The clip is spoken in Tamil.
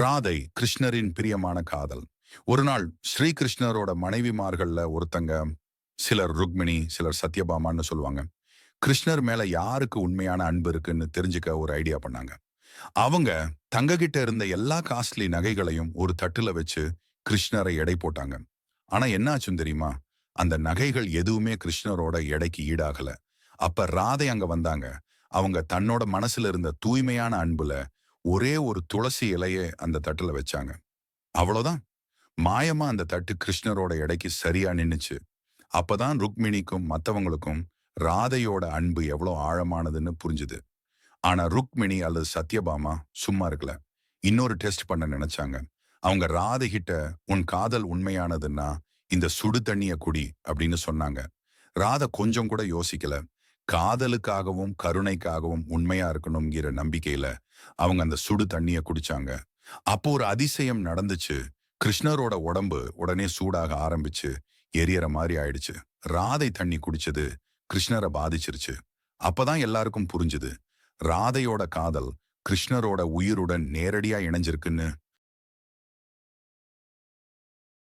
ராதை கிருஷ்ணரின் பிரியமான காதல். ஒரு நாள் ஸ்ரீகிருஷ்ணரோட மனைவிமார்கள்ல ஒருத்தங்க சிலர் ருக்மிணி சிலர் சத்யபாமான்னு சொல்லுவாங்க. கிருஷ்ணர் மேல யாருக்கு உண்மையான அன்பு இருக்குன்னு தெரிஞ்சுக்க ஒரு ஐடியா பண்ணாங்க. அவங்க தங்ககிட்ட இருந்த எல்லா காஸ்ட்லி நகைகளையும் ஒரு தட்டுல வச்சு கிருஷ்ணரை எடை போட்டாங்க. ஆனா என்னாச்சும் தெரியுமா? அந்த நகைகள் எதுவுமே கிருஷ்ணரோட எடைக்கு ஈடாகல. அப்ப ராதை அங்க வந்தாங்க. அவங்க தன்னோட மனசுல இருந்த தூய்மையான அன்புல ஒரே ஒரு துளசி இலையை அந்த தட்டுல வச்சாங்க. அவ்வளவுதான் மாயமா அந்த தட்டு கிருஷ்ணரோட எடைக்கு சரியா நின்னுச்சு. அப்பதான் ருக்மிணிக்கும் மத்தவங்களுக்கும் ராதையோட அன்பு எவ்வளோ ஆழமானதுன்னு புரிஞ்சுது. ஆனா ருக்மிணி அல்லது சத்யபாமா சும்மா இருக்கல. இன்னொரு டெஸ்ட் பண்ண நினைச்சாங்க. அவங்க ராதை கிட்ட உன் காதல் உண்மையானதுன்னா இந்த சுடு தண்ணிய குடி அப்படின்னு சொன்னாங்க. ராதை கொஞ்சம் கூட யோசிக்கல. காதலுக்காகவும் கருணைக்காகவும் உண்மையா இருக்கணுங்கிற நம்பிக்கையில அவங்க அந்த சுடு தண்ணிய குடிச்சாங்க. அப்போ ஒரு அதிசயம் நடந்துச்சு. கிருஷ்ணரோட உடம்பு உடனே சூடாக ஆரம்பிச்சு எரியற மாதிரி ஆயிடுச்சு. ராதை தண்ணி குடிச்சது கிருஷ்ணரை பாதிச்சிருச்சு. அப்பதான் எல்லாருக்கும் புரிஞ்சுது. ராதையோட காதல் கிருஷ்ணரோட உயிருடன் நேரடியா இணைஞ்சிருக்குன்னு